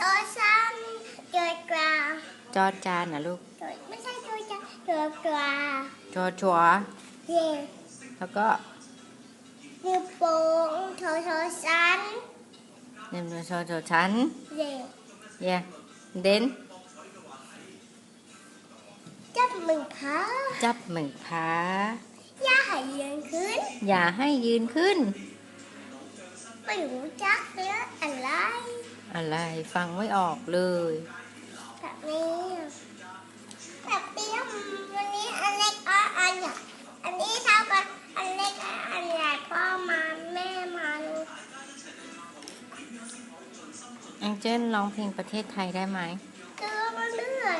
ตัวซ้ำตัวกลางจอจานนะลูกตัวไม่ใช่ตัวจะตัวกลางจอชัวเย่แล้วก็นิ้วโป้งโทโทซ้เนมชอชอชั้นำเย่เย่เด่นจับมือพาจับมือพาย่าใหายยืนขึ้น อย่าให้ยืนขึ้น ไม่รู้จักเรื่องอะไร อะไรฟังไม่ออกเลยแบบนี้แบบนี้วันนี้อันเล็กอะอันใหญ่อันนี้เท่ากันอันเล็กอะอันใหญ่พ่อมาแม่มาลูกแองเจิลร้องเพลงประเทศไทยได้ไหมคือมันเลือดหา